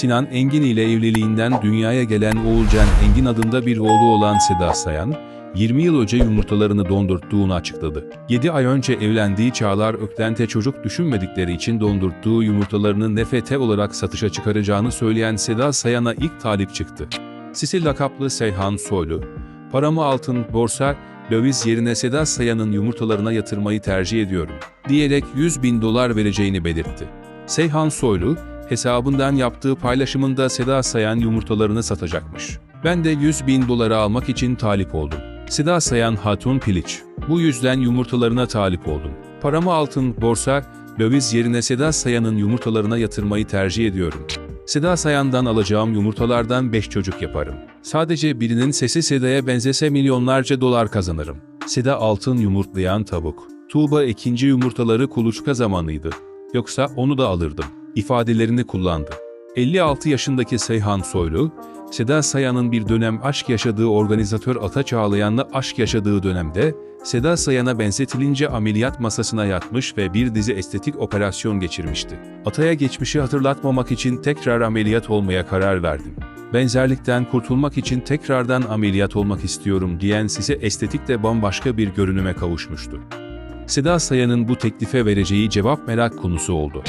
Sinan Engin ile evliliğinden dünyaya gelen Oğulcan Engin adında bir oğlu olan Seda Sayan, 20 yıl önce yumurtalarını dondurttuğunu açıkladı. 7 ay önce evlendiği Çağlar Ökten'te çocuk düşünmedikleri için dondurttuğu yumurtalarını NFT olarak satışa çıkaracağını söyleyen Seda Sayan'a ilk talip çıktı. Sisi lakaplı Seyhan Soylu, paramı altın, borsa, döviz yerine Seda Sayan'ın yumurtalarına yatırmayı tercih ediyorum, diyerek 100 bin dolar vereceğini belirtti. Seyhan Soylu, hesabından yaptığı paylaşımında Seda Sayan yumurtalarını satacakmış. Ben de 100 bin dolara almak için talip oldum. Seda Sayan Hatun Piliç. Bu yüzden yumurtalarına talip oldum. Paramı altın, borsa, döviz yerine Seda Sayan'ın yumurtalarına yatırmayı tercih ediyorum. Seda Sayan'dan alacağım yumurtalardan 5 çocuk yaparım. Sadece birinin sesi Seda'ya benzese milyonlarca dolar kazanırım. Seda altın yumurtlayan tavuk. Tuğba ikinci yumurtaları kuluçka zamanıydı. Yoksa onu da alırdım. İfadelerini kullandı. 56 yaşındaki Seyhan Soylu, Seda Sayan'ın bir dönem aşk yaşadığı organizatör Ata Çağlayan'la aşk yaşadığı dönemde, Seda Sayan'a benzetilince ameliyat masasına yatmış ve bir dizi estetik operasyon geçirmişti. Ata'ya geçmişi hatırlatmamak için tekrar ameliyat olmaya karar verdim. Benzerlikten kurtulmak için tekrardan ameliyat olmak istiyorum diyen size estetikte bambaşka bir görünüme kavuşmuştu. Seda Sayan'ın bu teklife vereceği cevap merak konusu oldu.